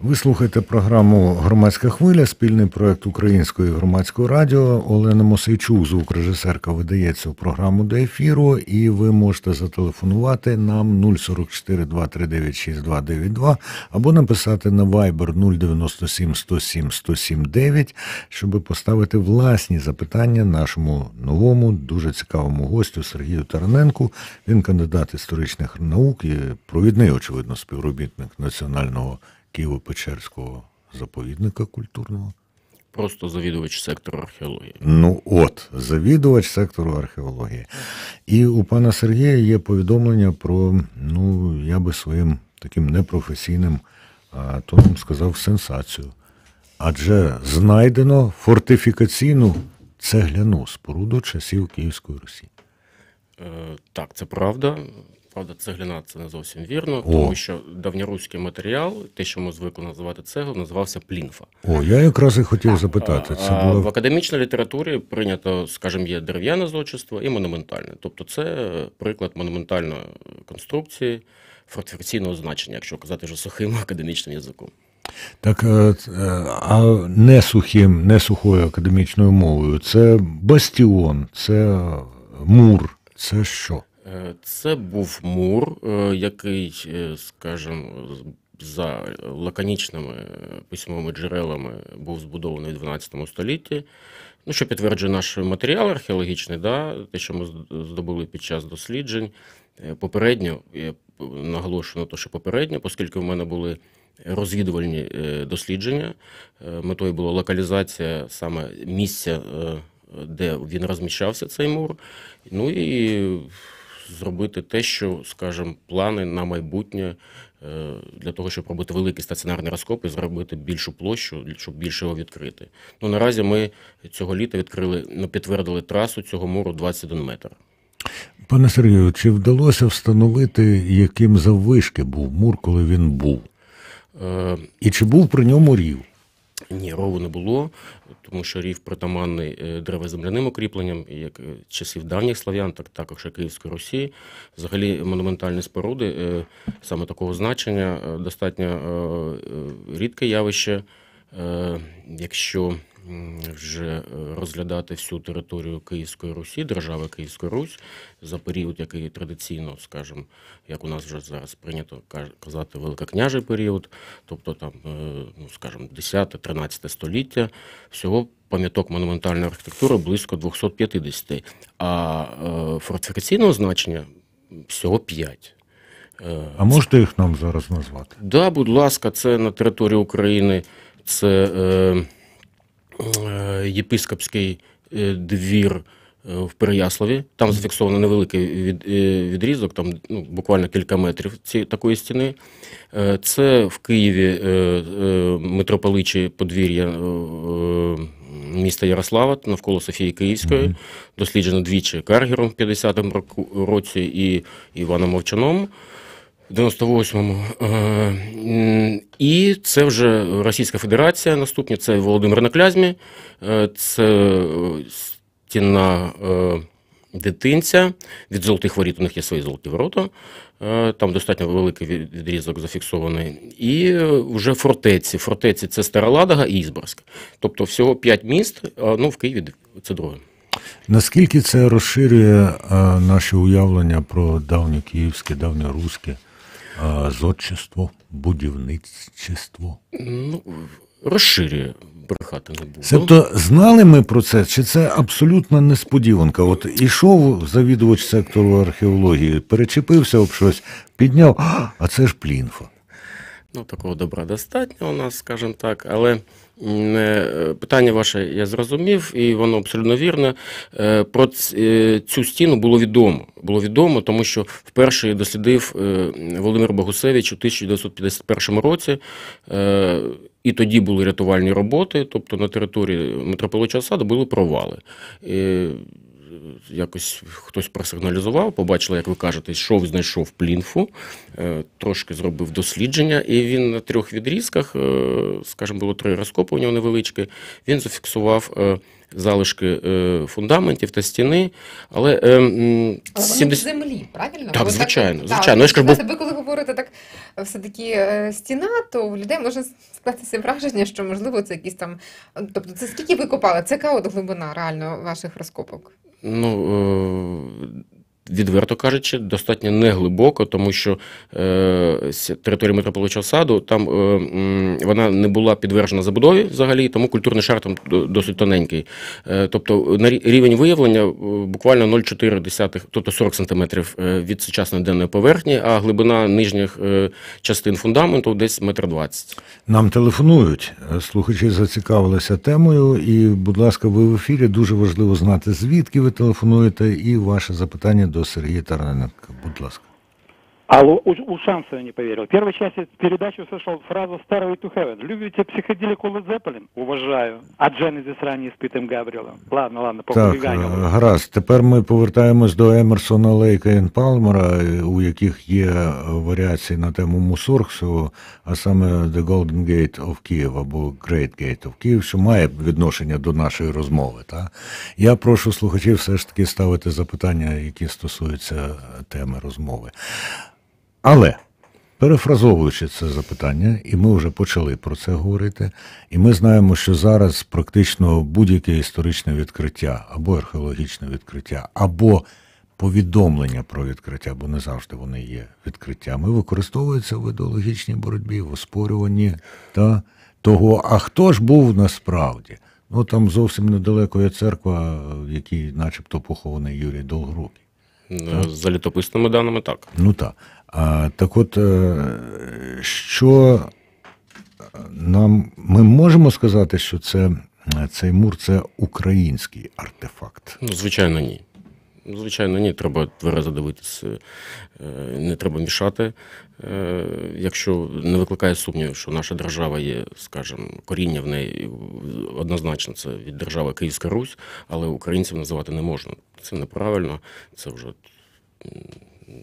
Ви слухаєте програму Громадська хвиля, спільний проект Української громадського радіо. Олена Мосейчук, звукорежисерка, видається в програму до ефіру, і ви можете зателефонувати нам 044 239 6292 або написати на Viber 097 107 107 9, щоб поставити власні запитання нашому новому, дуже цікавому гостю Сергію Тараненку. Він кандидат історичних наук і провідний, очевидно, співробітник національного. Києво-Печерського заповідника культурного. Просто завідувач сектору археології. Ну от, завідувач сектору археології. І у пана Сергія є повідомлення про, ну, я би своїм таким непрофесійним тоном сказав сенсацію. Адже знайдено фортифікаційну цегляну споруду часів Київської Русі. Е, так, це правда. Правда, цегляна це не зовсім вірно, тому що давньоруський матеріал, те, що ми звикли називати цеглу, називався плінфа. О, я якраз і хотів запитати. Це було... В академічній літературі прийнято, скажімо, є дерев'яне зодчество і монументальне. Тобто це приклад монументальної конструкції фортифікаційного значення, якщо казати вже сухим академічним язиком. Так, е, а не сухим, не сухою академічною мовою, це бастіон, це мур, це що? Е, це був мур, е, який, е, скажімо, за лаконічними письмовими джерелами був збудований в 12 столітті. Ну, що підтверджує наш матеріал археологічний, да, те, що ми здобули під час досліджень. Попередньо, я наголошую на те, що попередньо, оскільки в мене були розвідувальні дослідження, метою була локалізація саме місця, де він розміщався, цей мур. Ну і зробити те, що, скажімо, плани на майбутнє е, для того, щоб робити великий стаціонарний розкоп і зробити більшу площу, щоб більше його відкрити. Ну наразі ми цього літа відкрили, ну, підтвердили трасу цього муру 21 метр. Пане Сергію, чи вдалося встановити, яким заввишки був мур, коли він був? Е... І чи був при ньому рів? Ні, рову не було, тому що рів притаманний древоземляним деревоземляним укріпленням, як е, часів давніх слав'ян, так також Київської Русі. Взагалі монументальні споруди е, саме такого значення достатньо рідке явище. Якщо вже е, розглядати всю територію Київської Русі, держави Київської Русь за період, який традиційно, скажімо, як у нас вже зараз прийнято казати, великокняжий період, тобто там, е, ну скажімо, 10-13 століття, всього пам'яток монументальної архітектури близько 250, а е, фортифікаційного значення всього 5. А можете їх нам зараз назвати? Так, да, будь ласка, це на території України. Це Е, єпископський е, двір е, в Переяславі. Там зафіксовано невеликий відрізок, там ну, буквально кілька метрів цієї такої стіни. Це в Києві митрополичі подвір'я міста Ярослава навколо Софії Київської, mm -hmm. досліджено двічі Каргером в 50-му році і Іваном Мовчаном. 98-му. Е, і це вже Російська Федерація. Наступні це Володимир на Клязьмі, е, це стіна е, дитинця. Від золотих воріт у них є свої золоті ворота. Там достатньо великий відрізок зафіксований. І вже фортеці. Фортеці це Стара Ладога і Ізборськ. Тобто всього п'ять міст, ну в Києві це друге. Наскільки це розширює наші уявлення про давнє київське, давнє руське? Зодчество, будівництво. Ну, розширює. Брехати не буду. Тобто знали ми про це, чи це абсолютна несподіванка? От ішов завідувач сектору археології, перечепився об щось, підняв, а це ж плінфа. Ну, такого добра достатньо у нас, скажімо так, але е, питання ваше я зрозумів, і воно абсолютно вірне. Е, про е, цю стіну було відомо. Було відомо, тому що вперше дослідив Володимир Богусевич у 1951 році. І тоді були рятувальні роботи, тобто на території митрополича саду були провали якось хтось просигналізував, побачили, як ви кажете, йшов, знайшов плінфу, е, трошки зробив дослідження, і він на трьох відрізках, е, скажімо, було три розкопи у нього невеличкі, він зафіксував е, залишки фундаментів та стіни, але е, м, Але вони 70... в землі, правильно? Так, звичайно, так, звичайно. Я ж кажу, ви коли говорите так е, все-таки е, стіна, то в людей може скластися враження, що можливо це якісь там. Тобто, це скільки ви копали? Це яка от глибина реально ваших розкопок? Ну, е, відверто кажучи, достатньо неглибоко, тому що е, територія митрополичого саду там е, вона не була підтверджена забудові взагалі, тому культурний шар там досить тоненький. Е, тобто на рівень виявлення е, буквально 0,4, тобто 40 см від сучасної денної поверхні, а глибина нижніх е, частин фундаменту десь 1,20 м. Нам телефонують. Слухачі зацікавилися темою. І, будь ласка, ви в ефірі. Дуже важливо знати, звідки ви телефонуєте, і ваше запитання до Сергія Тараненка. Будь ласка. Алло, у- ушам своим не поверил. В первой части передачи услышал фразу «Starway to Heaven». Любите психоделику Led Zeppelin? Уважаю. А Genesis ранее испытым Габриэлем? Ладно, ладно, Так, е, похулиганил. гаразд. Тепер ми повертаємось до Емерсона Лейка і Палмера, е, у яких є е, варіації на тему Мусоргсу, а саме The Golden Gate of Kiev або Great Gate of Kiev, що має відношення до нашої розмови. Та? Я прошу слухачів все ж таки ставити запитання, які стосуються е, теми розмови. Але перефразовуючи це запитання, і ми вже почали про це говорити, і ми знаємо, що зараз практично будь-яке історичне відкриття або археологічне відкриття, або повідомлення про відкриття, бо не завжди вони є відкриттями, використовуються в ідеологічній боротьбі, в оспорюванні та того, а хто ж був насправді. Ну там зовсім недалеко є церква, в якій начебто похований Юрій Долгорукий. Е, За літописними даними так. Ну так. Так от, е, що нам ми можемо сказати, що це, цей мур це український артефакт. Ну, звичайно, ні. Звичайно, ні, треба тверезо дивитися, е, не треба мішати. Е, Якщо не викликає сумнів, що наша держава є, скажімо, коріння в неї однозначно це від держави Київська Русь, але українців називати не можна. Це неправильно, це вже.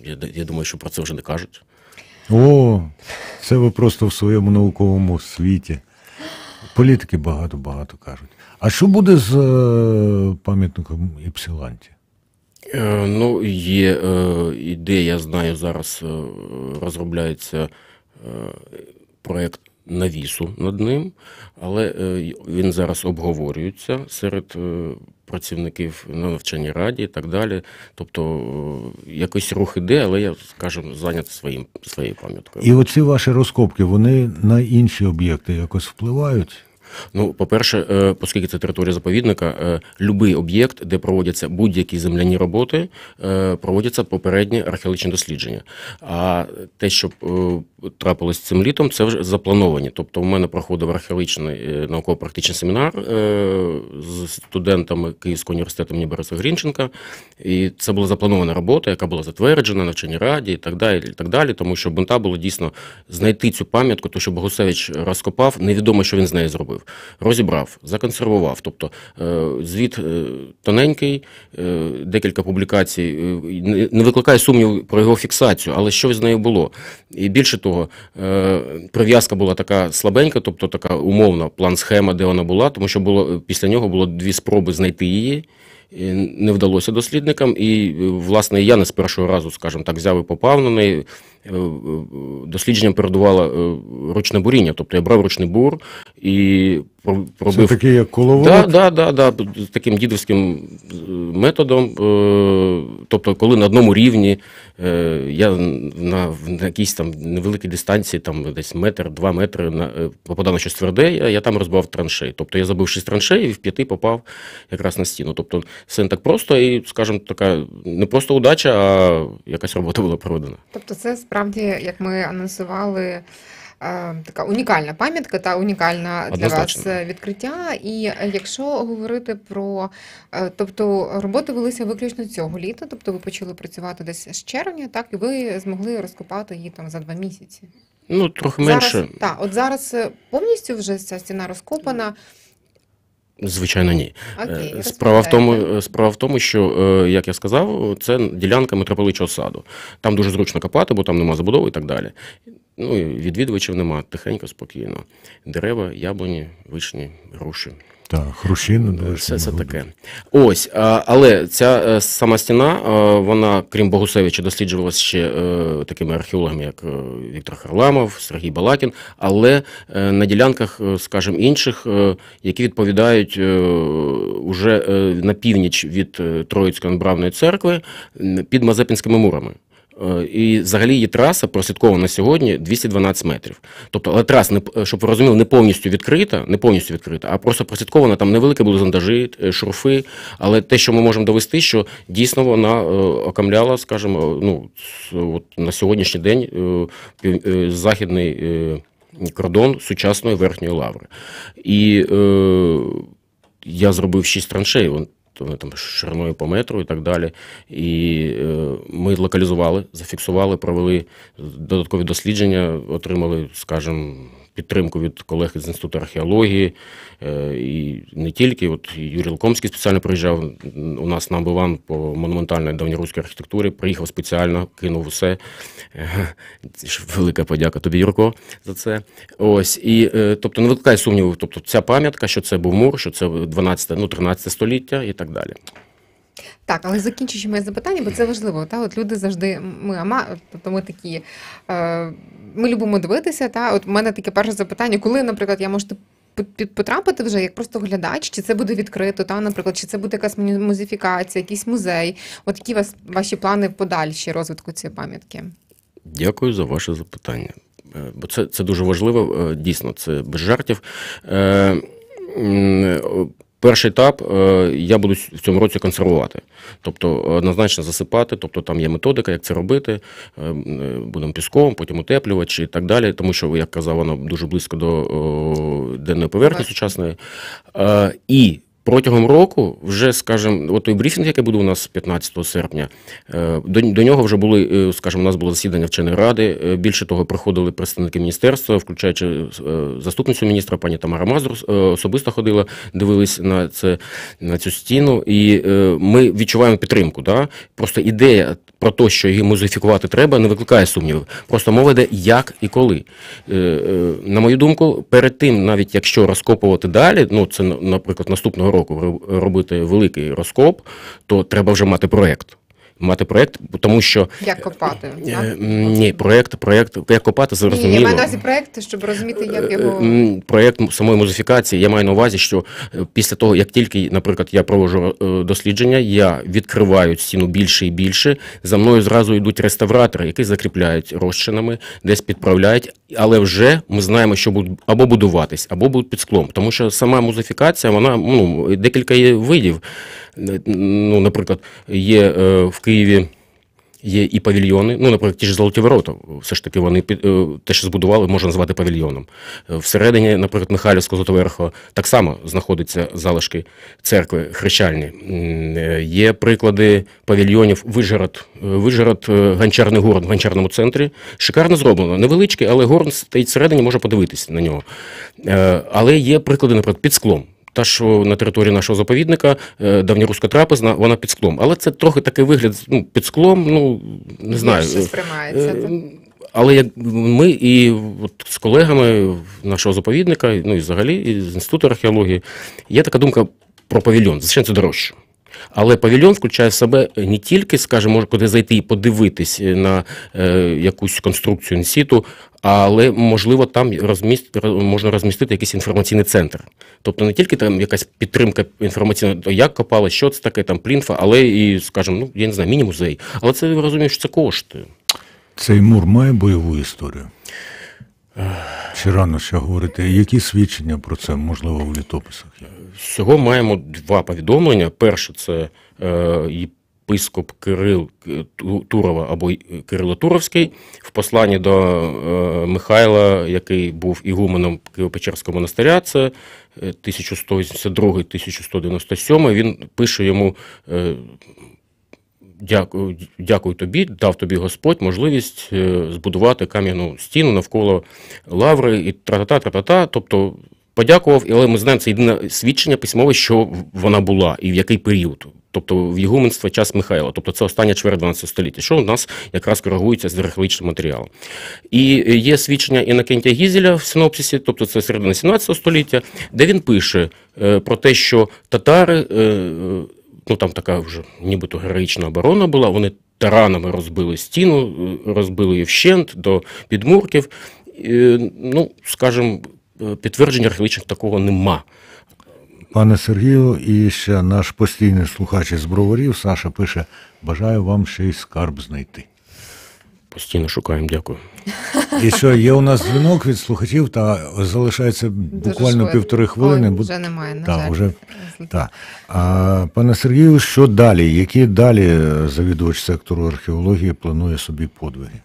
Я, я думаю, що про це вже не кажуть. О, це ви просто в своєму науковому світі. Політики багато-багато кажуть. А що буде з е, пам'ятником Іпсиланті? Е, Ну, є е, ідея, знаю, зараз е, розробляється е, проєкт навісу над ним, але е, він зараз обговорюється серед е, працівників на навчальній раді і так далі. Тобто е, якийсь рух іде, але я, скажімо, зайнят своїм, своєю пам'яткою. І оці ваші розкопки, вони на інші об'єкти якось впливають? Ну, по-перше, е, оскільки це територія заповідника, е, любий об'єкт, де проводяться будь-які земляні роботи, е, проводяться попередні археологічні дослідження. А те, що трапилось цим літом, це вже заплановані. Тобто, у мене проходив археологічний науково-практичний семінар з студентами Київського університету імені Бориса Грінченка. І це була запланована робота, яка була затверджена на навчальній раді і так далі. І так далі тому що бунта було дійсно знайти цю пам'ятку, то що Богусевич розкопав, невідомо, що він з нею зробив. Розібрав, законсервував. Тобто е, звіт е, тоненький, е, декілька публікацій не- викликає сумнів про його фіксацію, але що з нею було? І більше того, прив'язка була така слабенька, тобто така умовна план-схема, де вона була, тому що було після нього було дві спроби знайти її. Не вдалося дослідникам, і е, власне я не з першого разу, скажімо так, взяв і попав на неї. Е, е, Дослідженням передувало ручне буріння. Тобто я брав ручний бур і про- Це таке, як коловорот? Да, да, да, да, з таким дідовським е, методом. е, Тобто, коли на одному рівні е, я на, на якійсь там невеликій дистанції, там десь метр, два метри на, попадав на щось тверде, я, я там розбивав траншей. Тобто я забив шість траншей і в п'яти попав якраз на стіну. Тобто все не так просто і, скажімо, така не просто удача, а якась робота була проведена. Тобто, це справді, як ми анонсували. Така унікальна пам'ятка та унікальна для Однозначно. вас е, відкриття. І е, якщо говорити про е, тобто роботи велися виключно цього літа, тобто ви почали працювати десь з червня, так і ви змогли розкопати її там за два місяці. Ну, трохи менше. Зараз, так, от зараз повністю вже ця стіна розкопана. Звичайно, ні. Окей, Е, Справа в тому, справа в тому, що, е, як я сказав, це ділянка митрополичого саду. Там дуже зручно копати, бо там нема забудови і так далі. Ну і відвідувачів нема, тихенько, спокійно. Дерева, яблуні, вишні, груші. Так, хрущину. Все це таке. Ось, але ця е, сама стіна, е, вона, крім Богусевича, досліджувалася ще е, такими археологами, як е, Віктор Харламов, Сергій Балакін, але е, на ділянках, е, скажімо, інших, е, які відповідають е, уже е, на північ від е, Троїцької Набравної церкви під Мазепінськими мурами. Е, І взагалі її траса прослідкована на сьогодні 212 метрів. Тобто, але траса, щоб ви розуміли, не повністю відкрита, не повністю відкрита, а просто прослідкована, там невеликі були зондажі, е, шурфи. Але те, що ми можемо довести, що дійсно вона е, окамляла, скажімо, ну, от на сьогоднішній день е, е, західний е, кордон сучасної верхньої лаври. І е, я зробив шість траншей. Вони там шириною по метру і так далі. І е, ми локалізували, зафіксували, провели додаткові дослідження, отримали, скажімо, підтримку від колег з Інституту археології. Е, і не тільки. От Юрій Лукомський спеціально приїжджав у нас на Амбиван по монументальній давньоруській архітектурі. Приїхав спеціально, кинув усе. Е, Велика подяка тобі, Юрко, за це. Ось. І, е, тобто, не викликає сумніву, тобто ця пам'ятка, що це був мур, що це 12, ну, 13 століття і так далі. Так, але закінчуючи моє запитання, бо це важливо. Та от люди завжди ми ама, тобто ми такі. Е, ми любимо дивитися. Та от в мене таке перше запитання, коли, наприклад, я можу потрапити вже як просто глядач, чи це буде відкрито, та, наприклад, чи це буде якась музифікація, якийсь музей. От які вас ваші плани в подальші розвитку цієї пам'ятки? Дякую за ваше запитання. Е, Бо це, це дуже важливо, е, дійсно, це без жартів. Е, е, Перший етап е, я буду в цьому році консервувати, тобто однозначно засипати, тобто там є методика, як це робити. Е, е, Будемо піском, потім утеплювачі і так далі, тому що, як казав, воно дуже близько до денної поверхні сучасної. Е, І протягом року, вже, скажімо, от той брифінг, який буде у нас 15 серпня, е, до, до нього вже були, е, скажімо, у нас було засідання вченої ради. е, Більше того, приходили представники міністерства, включаючи заступницю міністра пані Тамара Мазур, особисто ходила, дивились на це на цю стіну, і ми відчуваємо підтримку. Да? Просто ідея про те, що її музифікувати треба, не викликає сумнівів. Просто мова йде як і коли. Е, е, На мою думку, перед тим, навіть якщо розкопувати далі, ну це, наприклад, наступного року робити великий розкоп, то треба вже мати проєкт. Мати проєкт, тому що Як копати? е, так? ні, проєкт, проєкт, як копати, Ні, ні, я маю на увазі проект, щоб розуміти, як Е, його. Проєкт самої музифікації, я маю на увазі, що е, після того, як тільки, наприклад, я проводжу е, дослідження, я відкриваю стіну більше і більше. За мною зразу йдуть реставратори, які закріпляють розчинами, десь підправляють, але вже ми знаємо, що будуть або будуватись, або будуть під склом. Тому що сама музифікація, вона ну, декілька є видів. Ну, наприклад, є е, в Києві. Є і павільйони, ну, наприклад, ті ж золоті ворота, все ж таки вони е, те, що збудували, можна назвати павільйоном. Е, Всередині, наприклад, Михайлівського Золотоверхого так само знаходяться залишки церкви хрещальні. Є приклади павільйонів Вижгород, Вижгород, гончарний город в гончарному центрі. Шикарно зроблено. Невеличкий, але горн стоїть всередині, можна подивитися на нього. Але є приклади, наприклад, під склом. Та, що на території нашого заповідника е, давньоруська трапезна, вона під склом. Але це трохи такий вигляд ну, під склом, ну не знаю. Більше сприймається. Е. Але як ми і от з колегами нашого заповідника, ну і взагалі і з інституту археології, є така думка про павільйон. Звичайно, це дорожче. Але павільйон включає в себе не тільки, скажімо, може куди зайти і подивитись на е, якусь конструкцію інсіту, але можливо там розміст, можна розмістити якийсь інформаційний центр. Тобто не тільки там якась підтримка інформаційна, як копали, що це таке, там плінфа, але і, скажімо, ну я не знаю, міні-музей. Але це розумію, що це коштує. Цей мур має бойову історію. Чи рано ще говорити? Які свідчення про це можливо в літописах? Всього маємо два повідомлення. Перше це е, єпископ Кирил Турова або Кирило Туровський в посланні до е, Михайла, який був ігуменом Києво-Печерського монастиря. Це е, 1182-1197. Він пише йому. Е, Дякую, дякую тобі, дав тобі Господь можливість е, збудувати кам'яну стіну навколо лаври і тра-та-та, тра-та-та. Тобто подякував, але ми знаємо, це єдине свідчення письмове, що вона була і в який період. Тобто в Єгуменства час Михайла, тобто це остання чверть 12 століття, що у нас якраз коригується з археологічним матеріалом. І є свідчення Інокентія Гізеля в синопсисі, тобто це середина 17 століття, де він пише е, про те, що татари, е, е, ну там така вже нібито героїчна оборона була, вони таранами розбили стіну, е, розбили її вщент до підмурків. Е, Ну, скажімо, підтверджень підтвердження археологічних такого нема. Пане Сергію, і ще наш постійний слухач із броварів Саша пише: бажаю вам ще й скарб знайти. Постійно шукаємо, дякую. І що є у нас дзвінок від слухачів, та залишається буквально швидко. півтори хвилини. Ой, вже немає, на Так, жаль. вже так. А, пане Сергію, що далі? Які далі е, завідувач сектору археології планує собі подвиги?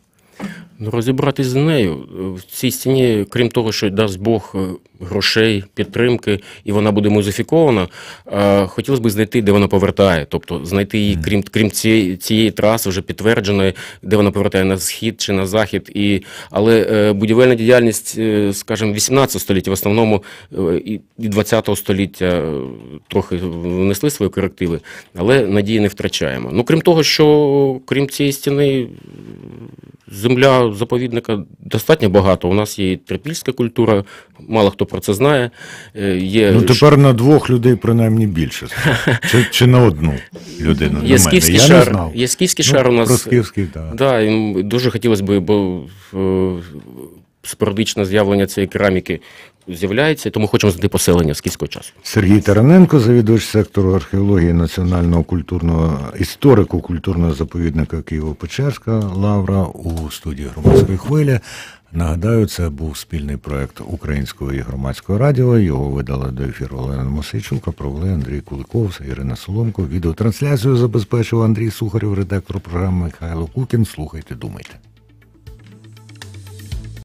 Ну, розібратись з нею. В цій стіні, крім того, що дасть Бог е, грошей, підтримки, і вона буде музифікована, е, хотілося б знайти, де вона повертає. Тобто знайти її, крім, крім цієї, цієї траси, вже підтвердженої, де вона повертає на схід чи на захід. І, але е, будівельна діяльність, е, скажімо, 18 століття, в основному і і 20 століття трохи внесли свої корективи, але надії не втрачаємо. Ну, крім того, що крім цієї стіни земля заповідника достатньо багато. У нас є і трипільська культура, мало хто про це знає. Е, Є, Ну тепер на двох людей принаймні більше. Чи, чи на одну людину? є скіфський. Не шар. знав. Є скіфський Ну, шар у нас. Про скіфський, так. Да, і дуже хотілося б, бо е, спорадичне з'явлення цієї кераміки з'являється, тому хочемо знайти поселення скіфського часу. Сергій Тараненко, завідувач сектору археології Національного культурного історику культурного заповідника Києво-Печерська Лавра у студії громадської хвилі. Нагадаю, це був спільний проект українського і громадського радіо. Його видали до ефіру Олена Мосейчук, а провели Андрій Куликов, Ірина Соломко. Відеотрансляцію забезпечив Андрій Сухарів, редактор програми Михайло Кукін. Слухайте, думайте.